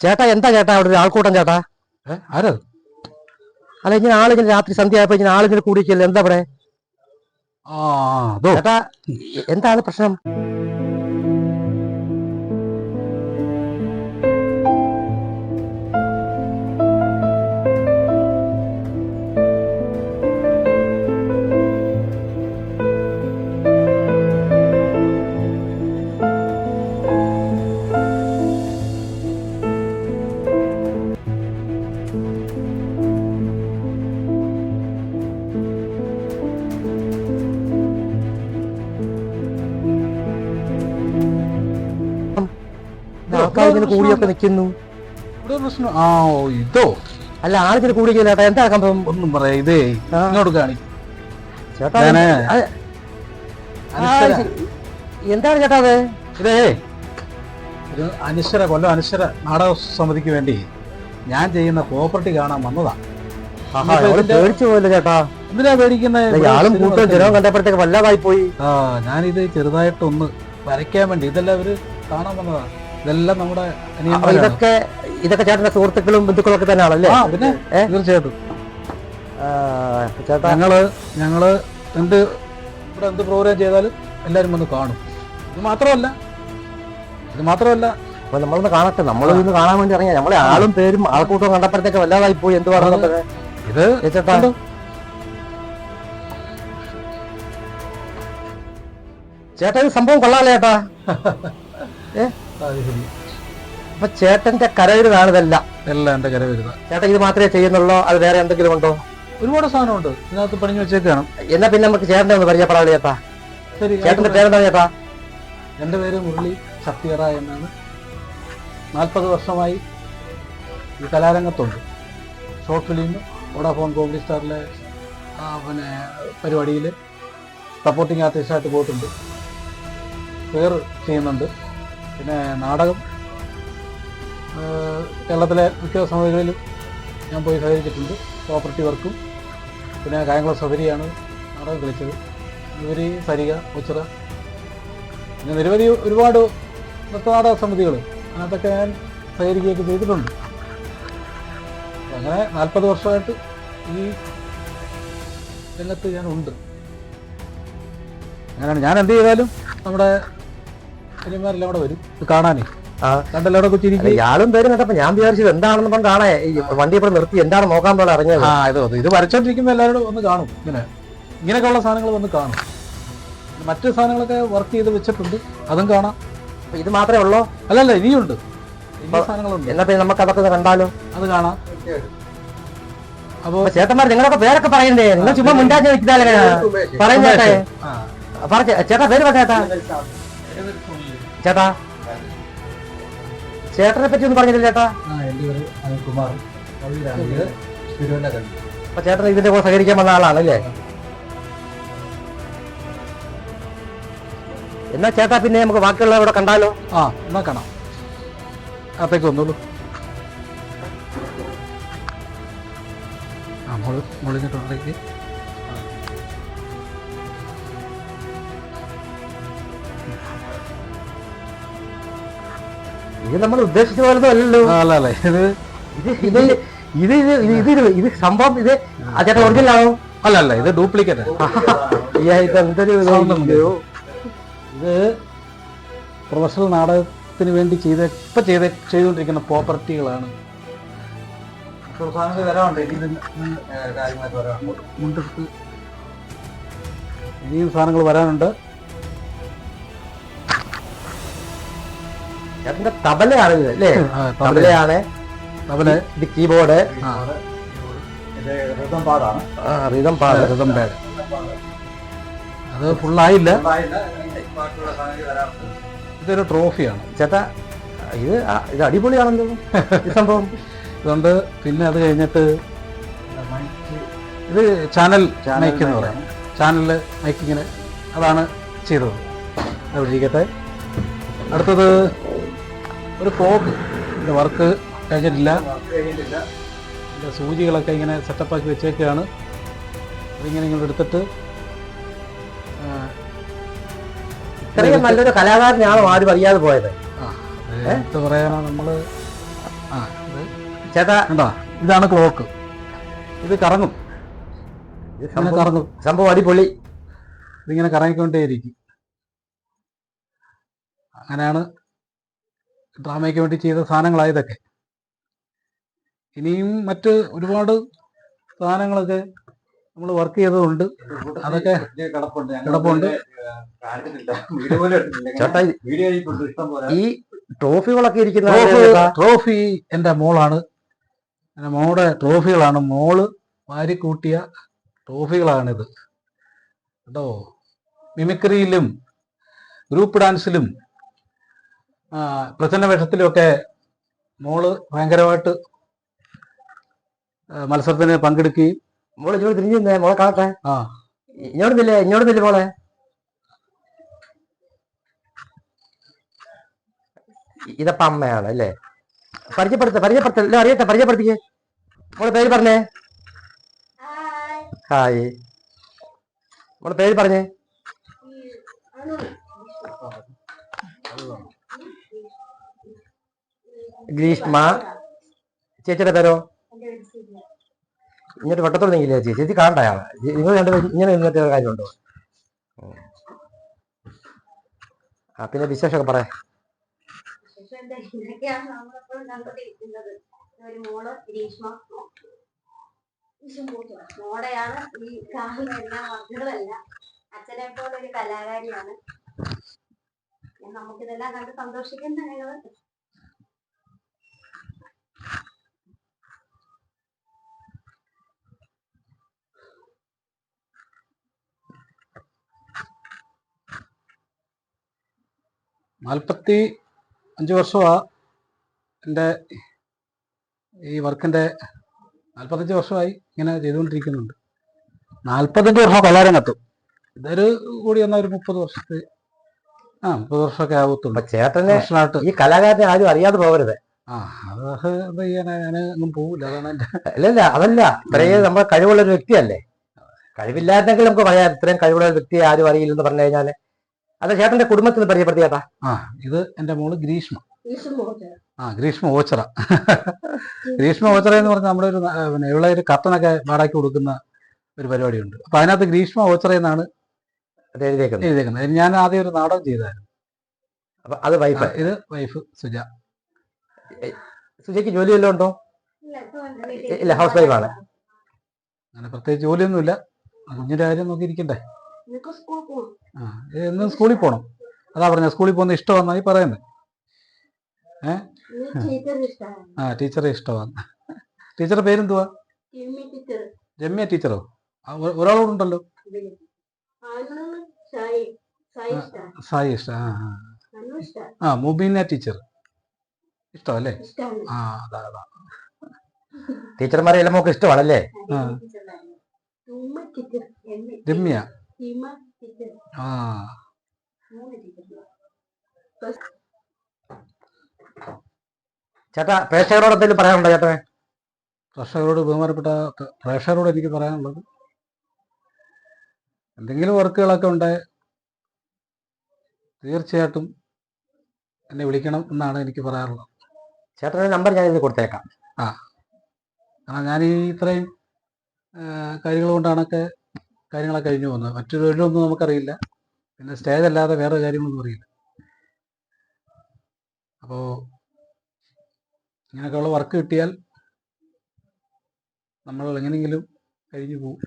ചേട്ടാ എന്താ ചേട്ടാ അവിടെ ഒരു ആൾക്കൂട്ടം ചേട്ടാ? ആരത് ആരാ? അല്ല ഇങ്ങനെ ആളിങ്ങനെ രാത്രി സന്ധ്യ ആയപ്പോ ഇങ്ങനെ ആളിങ്ങനെ കൂടിക്കല്ലേ എന്താ ഇവിടെ? ചേട്ടാ എന്താണ് പ്രശ്നം? ആൾക്കാർ കൂടിയൊക്കെ നിൽക്കുന്നു പ്രശ്നം ആ ഇതോ? അല്ല ആളിങ്ങനെ കൂടി ചേട്ടാ എന്താ സംഭവം? ഒന്നും പറയാ. ഇതേ ഇങ്ങോട്ട് കാണി ചേട്ടാ. എന്താണ് ചേട്ടാ അത്? ഇതേ ഒരു അനശ്വര കൊല്ലം അനശ്വര നാടക സമിതിക്ക് വേണ്ടി ഞാൻ ചെയ്യുന്ന പ്രോപ്പർട്ടി കാണാൻ വന്നതാ. ആഹാ, ഇനിയിപ്പോ പേടിച്ചു പോയല്ലോ ചേട്ടാ. എന്തിനാ പേടിക്കുന്നത് ആളും കൂട്ടം ജനവും കണ്ടപ്പോഴത്തേക്ക് വല്ലാതായി പോയി. ആ ഞാനിത് ചെറുതായിട്ടൊന്ന് വരയ്ക്കാൻ വേണ്ടി ഇതെല്ലാം അവർ കാണാൻ വന്നതാ. ഇതെല്ലാം നമ്മുടെ ഇതൊക്കെ ഇതൊക്കെ ചേട്ടന്റെ സുഹൃത്തുക്കളും ബന്ധുക്കളും ഒക്കെ തന്നെയാണല്ലേ? അല്ലേ പിന്നെ? തീർച്ചയായിട്ടും. ചേട്ടാ ഞങ്ങൾ ഞങ്ങൾ എന്ത് ഇവിടെ എന്ത് പ്രോഗ്രാം ചെയ്താലും എല്ലാരും വന്ന് കാണും. ഇത് മാത്രമല്ല ഇത് മാത്രമല്ല. അപ്പൊ നമ്മളൊന്ന് കാണട്ടെ നമ്മളിന്ന് കാണാൻ വേണ്ടി ഇറങ്ങിയ. നമ്മളെ ആളും പേരും ആൾക്കൂട്ടവും കണ്ടപ്പോഴത്തേക്ക് വല്ലാതായി പോയി. എന്ത് പറഞ്ഞത് ഇത് ചേട്ടാ? ചേട്ടാ ഇത് സംഭവം കൊള്ളാലേ ചേട്ടാ. അപ്പൊ ചേട്ടന്റെ കരവിരുതാണ് ഇതെല്ലാം. എല്ലാം എന്റെ കര ചേട്ടൻ ചേട്ടാ ഇത് മാത്രമേ ചെയ്യുന്നുള്ളൂ? അത് വേറെ എന്തെങ്കിലും ഉണ്ടോ? ഒരുപാട് സാധനമുണ്ട്. ഇതിനകത്ത് പണിഞ്ഞു വെച്ചേക്കാണ്. എന്നാ പിന്നെ നമുക്ക് ചേട്ടനെ ഒന്ന് പരിചയപ്പെടാതെ ചേട്ടാ? ശരി ചേട്ടന്റെ. പേരെന്താ ചേട്ടാ? എന്റെ പേര് മുരളി ശക്തിയറ എന്നാണ്. നാൽപ്പത് വർഷമായി ഈ കലാരംഗത്തുണ്ട്. ഷോർട്ട് ഫിലിം വോഡാഫോൺ കോമഡി സ്റ്റാറിലെ പിന്നെ പരിപാടിയിൽ സപ്പോർട്ടിങ് ആർട്ടിസ്റ്റായിട്ട് പോയിട്ടുണ്ട്. പേർ ചെയ്യുന്നുണ്ട്. പിന്നെ നാടകം കേരളത്തിലെ മിക്ക സമിതികളിലും ഞാൻ പോയി സഹകരിച്ചിട്ടുണ്ട്. പ്രോപ്പർട്ടി വർക്കും പിന്നെ കായംകുളം സഫരിയാണ് നാടകം കളിച്ചത്. ഇവരി സരിക ഉച്ചറ പിന്നെ നിരവധി ഒരുപാട് നൃത്തനാടക സമിതികൾ അതൊക്കെ ഞാൻ സഹകരിക്കുകയൊക്കെ ചെയ്തിട്ടുണ്ട്. അങ്ങനെ നാൽപ്പത് വർഷമായിട്ട് ഈ രംഗത്ത് ഞാൻ ഉണ്ട്. അങ്ങനെയാണ്. ഞാൻ എന്ത് ചെയ്താലും നമ്മുടെ വരും. കാണാനേ. ഇയാളും പേര് കണ്ടപ്പോ ഞാൻ വിചാരിച്ചത് എന്താണെന്ന് പറഞ്ഞ് കാണാൻ. ഈ വണ്ടി ഇപ്പോൾ നിർത്തി എന്താണ് നോക്കാൻ പോലെ ഇറങ്ങിയത് ആ ഇത് ഇത് വരച്ചോണ്ടിരിക്കുമ്പോ എല്ലാവരും വന്ന് കാണും. ഇങ്ങനെ. ഇങ്ങനെയൊക്കെയുള്ള സാധനങ്ങൾ വന്ന് കാണും. മറ്റു സാധനങ്ങളൊക്കെ വർക്ക് ചെയ്ത് വെച്ചിട്ടുണ്ട്. അതും കാണാം. ഇത് മാത്രമേ ഉള്ളോ? അല്ലല്ല ഇനിയുണ്ട്. എന്നാ പിന്നെ നമുക്ക് അതൊക്കെ കണ്ടാലോ? അത് കാണാം. അപ്പോ ചേട്ടന്മാർ നിങ്ങളൊക്കെ പേരൊക്കെ പറയണ്ടേ നിങ്ങൾ ചുമ്മാ മുണ്ടാക്കി വെച്ചാലേ പറയുന്നേട്ടെ ചേട്ടേ ആ, പറ ചേട്ടാ പേര് പറ ചേട്ടാ? ചേട്ടാ ചേട്ടനെ പറ്റി ഒന്ന് പറഞ്ഞില്ല ചേട്ടാ. എന്റെ പേര് അനിൽകുമാർ. അപ്പൊ ചേട്ടൻ ഇതിന്റെ കൂടെ സഹകരിക്കാൻ വന്ന ആളാണല്ലേ? എന്നാ ചേട്ടാ പിന്നെ നമുക്ക് ബാക്കിയുള്ള ഇവിടെ കണ്ടാലോ? ആ എന്നാ കാണാം. അപ്പേക്ക് വന്നോളൂ. ആ മുളി മോളിഞ്ഞിട്ടുണ്ടെങ്കിൽ ഇത് നമ്മൾ ഉദ്ദേശിച്ച പോലെ അല്ലല്ലോ അല്ല അല്ല ഇത് ഇത് ഇത് ഇത് ഇത് സംഭവം ഇത് ചേട്ടൻ ഒറിജിനൽ ആണോ അല്ല അല്ല ഇത് ഡ്യൂപ്ലിക്കേറ്റ് ഇത് എന്തൊരു ഇത് പ്രൊഫഷണൽ നാടകത്തിന് വേണ്ടി ചെയ്ത ഇപ്പൊ ചെയ്ത ചെയ്തുകൊണ്ടിരിക്കുന്ന പ്രോപ്പർട്ടികളാണ് സാധനങ്ങൾ വരാനുണ്ട് ചേട്ടന്റെ തബലയാണ് ഇത് അല്ലേ? തബലയാണ്. തബല. ഇത് കീബോർഡ്. റിതം പാടാണ് റിതം പാട് റിതം പാഡ് അത് ഫുള്ളായില്ല ഇതൊരു ട്രോഫിയാണ് ചേട്ടാ ഇത് ഇത് അടിപൊളിയാണല്ലോ ഈ സംഭവം? അതുകൊണ്ട് പിന്നെ അത് കഴിഞ്ഞിട്ട് ഇത് ചാനൽ മൈക്ക് എന്ന് പറയാം. ചാനൽ മൈക്കിങ്ങിന് അതാണ് ചെയ്തത്. അവിടെ ഇരിക്കട്ടെ. അടുത്തത് ഒരു ക്ലോക്ക്. ഇതിന്റെ വർക്ക് കഴിഞ്ഞിട്ടില്ല. ഇതിന്റെ സൂചികളൊക്കെ ഇങ്ങനെ സെറ്റപ്പാക്കി വെച്ചേക്കാണ്. അതിങ്ങനെ നിങ്ങൾ എടുത്തിട്ട് ഇത്രയും നല്ലൊരു കലാകാരനാണോ ആരും അറിയാതെ പോയത്? എന്താ പറയാനാ നമ്മൾ ആ ഇത് ചേട്ടാ ഇതാണ് ക്ലോക്ക്. ഇത് കറങ്ങും. ഇങ്ങനെ കറങ്ങും. സംഭവം അടിപൊളി. ഇതിങ്ങനെ കറങ്ങിക്കൊണ്ടേയിരിക്കും. അങ്ങനെയാണ് ഡ്രാമയ്ക്ക് വേണ്ടി ചെയ്ത സാധനങ്ങളായതൊക്കെ. ഇനിയും മറ്റ് ഒരുപാട് സാധനങ്ങളൊക്കെ നമ്മൾ വർക്ക് ചെയ്തതുണ്ട്. അതൊക്കെ കിടപ്പുണ്ട്. ഈ ട്രോഫികളൊക്കെ ഇരിക്കുന്ന ട്രോഫി ട്രോഫി എന്റെ മോളാണ്. എന്റെ മോളുടെ ട്രോഫികളാണ്. മോൾ വാരിക്കൂട്ടിയ ട്രോഫികളാണിത്. കേട്ടോ? മിമിക്രിയിലും ഗ്രൂപ്പ് ഡാൻസിലും ആ, പ്രസന്ന വേഷത്തിലുമൊക്കെ മോൾ ഭയങ്കരമായിട്ട് മത്സരത്തിന് പങ്കെടുക്കുകയും മോൾ ഇങ്ങോട്ട് തിരിഞ്ഞു നിന്നേ, മോളെ കാണട്ടെ. ആ. ഇങ്ങോട്ട് നില്ലേ ഇങ്ങോട്ട് നില്ലേ മോളെ. ഇതപ്പ അമ്മയാണ് അല്ലേ? പരിചയപ്പെടുത്ത പരിചയപ്പെടുത്ത അല്ലേ അറിയട്ടെ പരിചയപ്പെടുത്തിക്കേ. മോളെ പേര് പറഞ്ഞേ. ഹായ്. മോളെ പേര് പറഞ്ഞേ. ഗ്രീഷ്മ. ചേച്ചിയുടെ പേരോ? ഇങ്ങോട്ട് വട്ടത്തോട് നീങ്ങില്ലേ ചേച്ചി? ചേച്ചി കാണണ്ടയാണ് നിങ്ങൾ രണ്ട് ഇങ്ങനെ നിന്നിട്ട് കാര്യമുണ്ടോ. ആ പിന്നെ വിശേഷമൊക്കെ പറയാം ഒരു മോൾ ഗ്രീഷ്മ. ഈ കാണുന്ന എല്ലാ അച്ഛനെ പോലെ ഒരു കലാകാരിയാണ്. നമുക്കിതെല്ലാം കണ്ട് സന്തോഷിക്കുന്ന ഞങ്ങൾ നാൽപ്പത്തി അഞ്ച് വർഷമാണ് എന്റെ ഈ വർക്കിന്റെ നാൽപ്പത്തഞ്ച് വർഷമായി ഇങ്ങനെ ചെയ്തുകൊണ്ടിരിക്കുന്നുണ്ട്. നാൽപ്പത്തഞ്ച് വർഷം കൊള്ളാരംഗത്തും ഇതൊരു കൂടി വന്ന ഒരു മുപ്പത് വർഷത്തെ ആ മുപ്പത് വർഷമൊക്കെ ആവത്തുള്ളൂ. ചേട്ടനെ ഈ കലാകാരനെ ആരും അറിയാതെ പോകരുത്. ആ അത് എന്താ ചെയ്യാനാ ഞാൻ ഒന്നും പോവില്ല. അതാണ് അല്ലല്ല അതല്ല. ഇത്രയും നമ്മൾ കഴിവുള്ള ഒരു വ്യക്തിയല്ലേ? കഴിവില്ലായിരുന്നെങ്കിൽ നമുക്ക് പറയാം ഇത്രയും കഴിവുള്ള വ്യക്തിയെ ആരും അറിയില്ലെന്ന് പറഞ്ഞു കഴിഞ്ഞാൽ. അത് ചേട്ടന്റെ കുടുംബത്തിൽ പരിചയപ്പെടുത്തി ചേട്ടാ ആ ഇത് എന്റെ മോൾ ഗ്രീഷ്മ. ആ ഗ്രീഷ്മ ഓച്ചറ ഗ്രീഷ്മ ഓച്ചറ എന്ന് പറഞ്ഞാൽ നമ്മുടെ ഒരു പിന്നെ ഇവിടെ ഒരു കർട്ടനൊക്കെ വാടകയ്ക്ക് കൊടുക്കുന്ന ഒരു പരിപാടിയുണ്ട്. അപ്പൊ അതിനകത്ത് ഗ്രീഷ്മ ഓച്ചറ എന്നാണ് അത് എഴുതിയേക്കുന്നത്. ഞാൻ ആദ്യം ഒരു നാടകം ചെയ്തായിരുന്നു. അപ്പൊ അത് വൈഫ്. ഇത് വൈഫ് സുജ. സുജയ്ക്ക് ജോലി വല്ലതും ഉണ്ടോ? ഇല്ല ഹൗസ് വൈഫാണ്. അങ്ങനെ പ്രത്യേകിച്ച് ജോലിയൊന്നുമില്ല. കുഞ്ഞിന്റെ കാര്യം നോക്കിയിരിക്കണ്ടേ? ആ എന്നും സ്കൂളിൽ പോകണം അതാ പറഞ്ഞ സ്കൂളിൽ പോകുന്ന ഇഷ്ടമാണെന്നായി പറയുന്നത് ഇഷ്ടമാണ്? ആ ടീച്ചറെ ഇഷ്ടമാണ്. ടീച്ചറുടെ പേരെന്തുവാ? രമ്യ ടീച്ചറോ. ഒരാളോടുണ്ടല്ലോ. സായി ഇഷ്ട ആ ആ. മുബീന ടീച്ചർ. ഇഷ്ടമല്ലേ ആ അതാ അതാ. ടീച്ചർമാരെ. എല്ലാം നമുക്ക് ഇഷ്ടമാണല്ലേ രമ്യ. ആ മൂന്ന് ടീച്ചർ ചേട്ടാ പ്രേക്ഷകരോട് എന്തെങ്കിലും പറയാനുണ്ടോ ചേട്ടനെ? കർഷകരോട് ബഹുമാനപ്പെട്ട പ്രേക്ഷകരോട് എനിക്ക് പറയാനുള്ളത് എന്തെങ്കിലും വർക്കുകളൊക്കെ ഉണ്ട് തീർച്ചയായിട്ടും എന്നെ വിളിക്കണം എന്നാണ് എനിക്ക് പറയാറുള്ളത് ചേട്ടന്റെ നമ്പർ ഞാൻ ഇത് കൊടുത്തേക്കാം. കാരണം ഞാൻ ഈ ഇത്രയും കാര്യങ്ങൾ കൊണ്ടാണൊക്കെ കാര്യങ്ങളൊക്കെ കഴിഞ്ഞു പോകുന്നത് മറ്റു തൊഴിലൊന്നും നമുക്കറിയില്ല. പിന്നെ സ്റ്റേജ് അല്ലാതെ വേറെ കാര്യങ്ങളൊന്നും അറിയില്ല. അപ്പോൾ ഇങ്ങനെയൊക്കെയുള്ള വർക്ക് കിട്ടിയാൽ നമ്മൾ എങ്ങനെയെങ്കിലും കഴിഞ്ഞു പോകും.